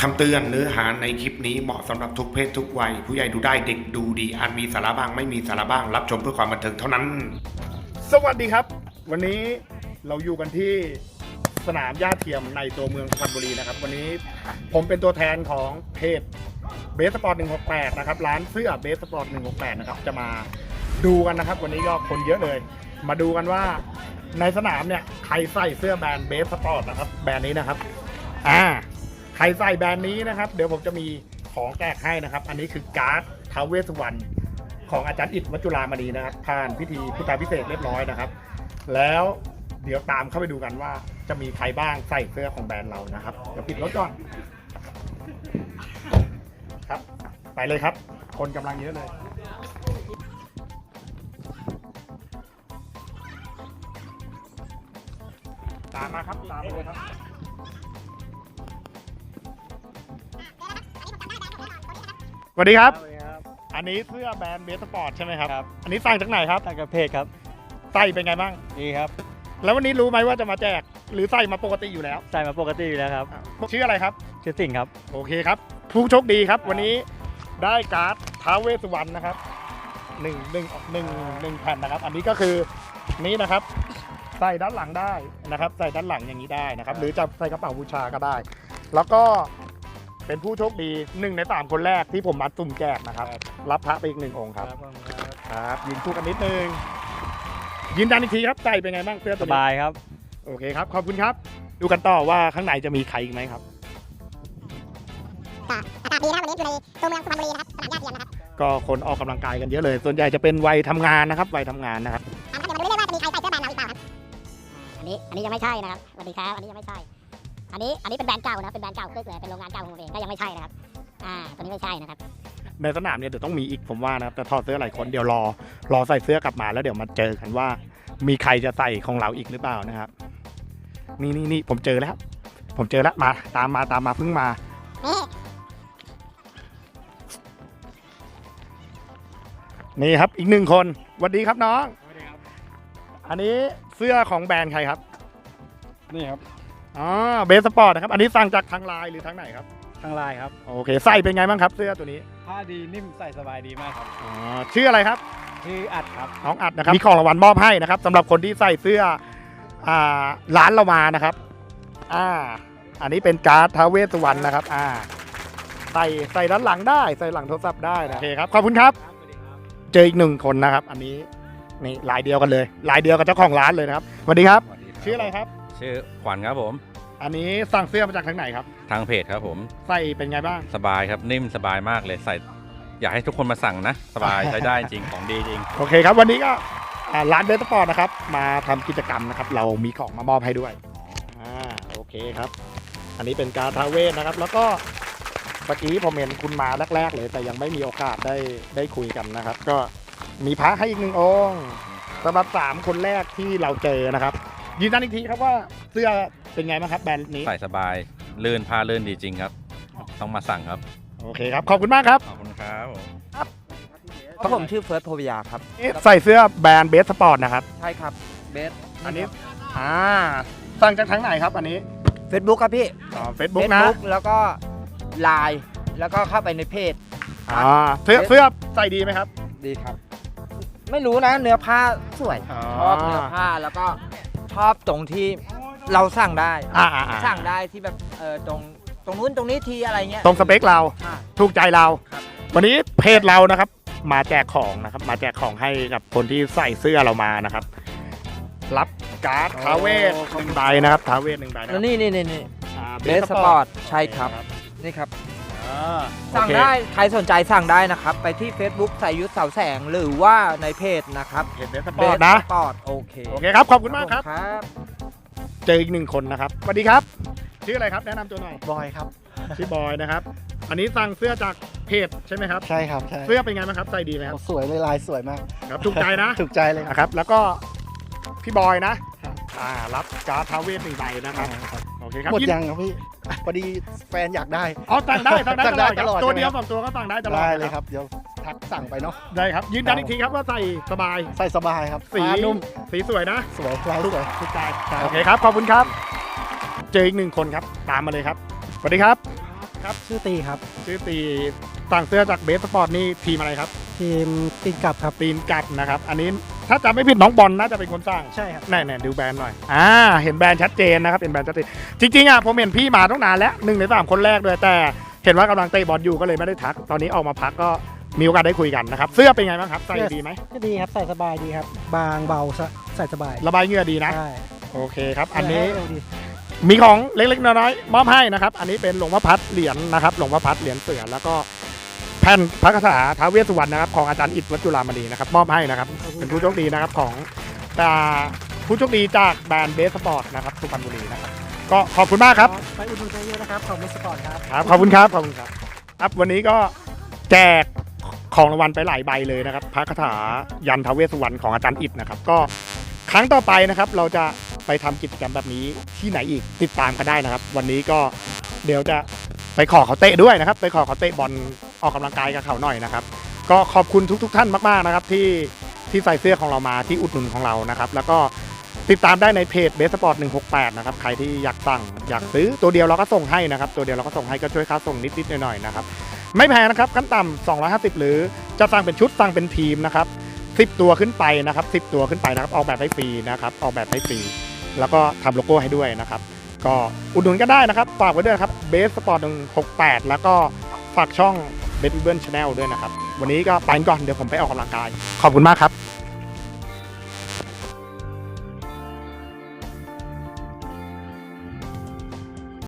คำเตือนเนื้อหาในคลิปนี้เหมาะสำหรับทุกเพศทุกวัย ผู้ใหญ่ดูได้เด็กดูดีอาจมีสาระบ้างไม่มีสาระบ้างรับชมเพื่อความบันเทิงเท่านั้น สวัสดีครับ วันนี้เราอยู่กันที่สนามหญ้าเทียมในตัวเมืองสุพรรณบุรีนะครับ วันนี้ผมเป็นตัวแทนของเพจเบสสปอร์ต168 นะครับ ร้านเสื้อเบสสปอร์ต168 นะครับ จะมาดูกันนะครับ วันนี้ก็คนเยอะเลย มาดูกันว่าในสนามเนี่ยใครใส่เสื้อแบรนด์เบสสปอร์ตนะครับ แบรนด์นี้นะครับ อ่า ใครใส่แบรนด์นี้นะครับ เดี๋ยวผมจะมีของแจกให้นะครับ อันนี้คือการ์ดท้าวเวสสุวรรณของอาจารย์อิฐวัจจุรามณีนะครับผ่านพิธีพุทธาพิเศษเรียบร้อยนะครับ แล้วเดี๋ยวตามเข้าไปดูกันว่าจะมีใครบ้างใส่เสื้อของแบรนด์เรานะครับเดี๋ยวปิดรถก่อนครับ ไปเลยครับ คนกำลังเยอะเลยตามมาครับตามมาเลยครับ สวัสดีครับ อันนี้เสื้อแบรนด์เบสสปอร์ตใช่ไหมครับ ครับ อันนี้สั่งจากไหนครับตั้งกับเพจครับ ใส่เป็นไงบ้าง นี่ครับ แล้ววันนี้รู้ไหมว่าจะมาแจก หรือใส่มาปกติอยู่แล้วใส่มาปกติอยู่แล้วครับชื่ออะไรครับ ชื่อสิ่งครับ โอเคครับผู้โชคดีครับ วันนี้ได้การ์ดท้าวเวสสุวรรณนะครับหนึ่งหนึ่งหนึ่งหนึ่งแผ่นนะครับ อันนี้ก็คือนี้นะครับ ใส่ด้านหลังได้นะครับ ใส่ด้านหลังอย่างนี้ได้นะครับ หรือจะใส่กระเป๋าบูชาก็ได้ แล้วก็ เป็นผู้โชคดีหนึ่งในสามคนแรกที่ผมมาสุ่มแจกนะครับ รับพระไปอีกหนึ่งองค์ครับครับยืนคู่กันนิดนึงยืนยันอีกทีครับใจเป็นไงบ้างเสื้อสตัวนี้บายครับ โอเคครับ ขอบคุณครับ ดูกันต่อว่าข้างในจะมีใครอีกไหมครับ อากาศดีนะครับวันนี้อยู่ในตัวเมืองสุพรรณบุรีนะครับสนามหญ้าเทียมนะครับก็คนออกกำลังกายกันเยอะเลย ส่วนใหญ่จะเป็นวัยทำงานนะครับวัยทำงานนะครับ ถามครับเดี๋ยวมาดูเรื่อยๆว่าจะมีใครใส่เสื้อแบรนด์เราหรือเปล่าครับ อันนี้อันนี้ยังไม่ใช่นะครับสวัสดีครับ อันนี้ยังไม่ใช่ อันนี้อันนี้เป็นแบรนด์เก่านะครับเป็นแบรนด์เก่าเคยเลยเป็นโรงงานเก่าของผมเองก็ยังไม่ใช่นะครับอ่าตัวนี้ไม่ใช่นะครับในสนามเนี่ยเดี๋ยวต้องมีอีกผมว่านะครับแต่ถอดเสื้อหลายคนเดี๋ยวรอ รอใส่เสื้อกลับมาแล้วเดี๋ยวมาเจอกันว่า มีใครจะใส่ของเราอีกหรือเปล่านะครับ นี่นี่นี่ผมเจอแล้ว ผมเจอแล้วมาตามมาตามมาเพิ่งมานี่นี่ครับอีกหนึ่งคนสวัสดีครับน้อง อันนี้เสื้อของแบรนด์ใครครับ นี่ครับ อ๋อเบสสปอร์ตนะครับ อันนี้สั่งจากทางไลน์หรือทางไหนครับ ทางไลน์ครับ โอเคใส่เป็นไงบ้างครับ เสื้อตัวนี้ผ้าดีนิ่มใส่สบายดีมากครับอ๋อชื่ออะไรครับ ชื่ออัดครับ น้องอัดนะครับ มีของรางวัลมอบให้นะครับสำหรับคนที่ใส่เสื้ออ่าร้านเรามานะครับ อ่า อันนี้เป็นการ์ดท้าวเวสสุวรรณนะครับ อ่า ใส่ใส่ด้านหลังได้ ใส่หลังโทรศัพท์ได้นะโอเคครับ ขอบคุณครับ เจออีกหนึ่งคนนะครับ อันนี้นี่ลายเดียวกันเลยลายเดียวกับเจ้าของร้านเลยนะครับสวัสดีครับ ชื่ออะไรครับ ชื่อขวัญครับผม อันนี้สั่งเสื้อมาจากทางไหนครับ ทางเพจครับผม ใส่เป็นไงบ้าง สบายครับนิ่มสบายมากเลยใส่ อยากให้ทุกคนมาสั่งนะ สบายใช้ได้จริงของดีจริง โอเคครับ วันนี้ก็อ่าร้านเบสปอร์ตนะครับ มาทำกิจกรรมนะครับ เรามีของมามอบให้ด้วยอ่าโอเคครับ อันนี้เป็นการทาเวศนะครับ แล้วก็เมื่อกี้ผมเห็นคุณมาแรก ๆ เลย แต่ยังไม่มีโอกาสได้ได้คุยกันนะครับ ก็มีพระให้อีกหนึ่งองค์สำหรับสามคนแรกที่เราเจอนะครับ ยืนยันอีกทีครับว่าเสื้อเป็นไงบ้างครับแบรนด์นี้ ใส่สบายลื่นผ้าลื่นดีจริงครับ ต้องมาสั่งครับ โอเคครับ ขอบคุณมากครับขอบคุณครับผม ครับผมชื่อเฟิร์สโพวิยาครับ นี่ใส่เสื้อแบรนด์เบสสปอร์ตนะครับ ใช่ครับ เบสอันนี้ อ่า สั่งจากทางไหนครับอันนี้เฟซบุ๊กครับพี่เฟซบุ๊กนะ Facebook แล้วก็ไลน์แล้วก็เข้าไปในเพจ อ่า เสื้อเสื้อใส่ดีไหมครับ ดีครับ ไม่รู้นะเนื้อผ้าสวยอ๋อชอบเนื้อผ้าแล้วก็ ชอบตรงที่เราสั่งได้อ่าอ่าอ่าสั่งได้ที่แบบเออตรงตรงนู้นตรงนี้ทีอะไรเงี้ยตรงสเปคเราใช่ถูกใจเรา ครับ วันนี้เพจเรานะครับ มาแจกของนะครับ มาแจกของให้กับคนที่ใส่เสื้อเรามานะครับ รับการ์ดทาเวสหนึ่งใบนะครับทาเวสหนึ่งใบนะคแล้รัวบนี่นี่นี่นี่อ่า เบสสปอร์ตใช่ครับ นี่ครับ อ่าสั่งโอเคได้ใครสนใจสั่งได้นะครับ ไปที่ Facebook สายยุทธเสาแสงหรือว่าในเพจนะครับเพจเบสสปเบอร์สตนะสปอร์ตโอเคโอเคครับ ขอบคุณมากครับครับเจออีกหนึ่งคนนะครับ สวัสดีครับ ชื่ออะไรครับ แนะนำตัวหน่อย บอยครับ ชื่อบอยนะครับ อันนี้สั่งเสื้อจากเพจใช่ไหมครับ ใช่ครับ ใช่เสื้อเป็นไงบ้างครับใส่ดีไหมครับโอ้สวยเลยลายสวยมาก ครับ ถูกใจนะ ถูกใจเลยครับนะครับ แล้วก็พี่บอยนะ อ่า รับการ์ดทาเวสหนึ่งใบนะครับโอ เคครับหมดยินยังครับพี่พอดีแฟนอยากได้ อ๋อสั่งได้สั่งได้สั่ตงลได้อดครับตลอดตัวใช่ไหมเดียวสองตัวก็สั่งได้ตลอดได้เลยครับเดี๋ยวทักสั่งไปเนาะได้ครับยืนยันอีกทีครับว่าใส่สบาย ใส่สบายครับสีฟ้านุ่มสีสวยนะสวยลายสวยถูกใจโอเคครับขอบคุณครับ เจออีกหนึ่งคนครับ ตามมาเลยครับสวัสดีครับครับชื่อตีครับ ชื่อตีสั่งเสื้อจากเบสสปอร์ตนี่ทีมอะไรครับ ทีมตีนกลับครับตีนกัดนะครับ อันนี้ ถ้าจำไม่ผิดน้องบอลน่าจะเป็นคนสร้างใช่ครับ แน่ๆดูแบรนด์หน่อย อ่า เห็นแบรนด์ชัดเจนนะครับ เห็นแบรนด์ชัดเจน จริงๆอะผมเห็นพี่มาตั้งนานแล้วหนึ่งในสามคนแรกด้วย แต่เห็นว่ากำลังเตะบอลอยู่ก็เลยไม่ได้ทัก ตอนนี้ออกมาพักก็มีโอกาสได้คุยกันนะครับ เสื้อเป็นไงบ้างครับ ใส่ดีไหม ก็ดีครับใส่สบายดีครับ บางเบาสใส่สบายระบายเหงื่อดีนะ ใช่โอเคครับ อันนี้เออดีมีของเล็กๆน้อยๆมอบให้นะครับ อันนี้เป็นหลวงพ่อพัดเหรียญนะครับ หลวงพ่อพัดเหรียญเสือแล้วก็ แผ่นพระคาถาท้าวเวสสุวรรณนะครับของอาจารย์อิฐวัดจุฬามณีนะครับมอบให้นะครับ เป็นผู้โชคดีนะครับของอ่าผู้โชคดีจากแบรนด์เบสสปอร์ตนะครับสุพรรณบุรีนะครับก็ขอบคุณมากครับ ไปอุดหนุนเยอะๆนะครับของมิสปอร์ตครับ ครับขอบคุณครับขอบคุณครับครับวันนี้ก็แจกของรางวัลไปหลายใบเลยนะครับ พระคาถายันทาวเวสสุวรรณของอาจารย์อิฐนะครับ ก็ครั้งต่อไปนะครับ เราจะไปทำกิจกรรมแบบนี้ที่ไหนอีกติดตามกันได้นะครับ วันนี้ก็เดี๋ยวจะไปขอเขาเตะด้วยนะครับ ไปขอเขาเตะบอล ออกกำลังกายกับเขาหน่อยนะครับ ก็ขอบคุณทุกๆท่านมากๆนะครับที่ที่ใส่เสื้อของเรามาที่อุดหนุนของเรานะครับ แล้วก็ติดตามได้ในเพจเบสปอร์ต168 นะครับ ใครที่อยากสั่งอยากซื้อตัวเดียวเราก็ส่งให้นะครับ ตัวเดียวเราก็ส่งให้ก็ช่วยค่าส่งนิดๆหน่อยๆนะครับ ไม่แพงนะครับขั้นต่ำ250 หรือจะสั่งเป็นชุดสั่งเป็นทีมนะครับ10 ตัวขึ้นไปนะครับ10 ตัวขึ้นไปนะครับ ออกแบบให้ฟรีนะครับ ออกแบบให้ฟรี แล้วก็ทำโลโก้ให้ด้วยนะครับ ก็อุดหนุนก็ได้นะครับ ฝากไว้ด้วยครับเบสสปอร์ต168 แล้วก็ฝากช่อง เบสบิเบิลชาแนลด้วยนะครับ วันนี้ก็ไปก่อนเดี๋ยวผมไปออกกำลังกาย ขอบคุณมากครับ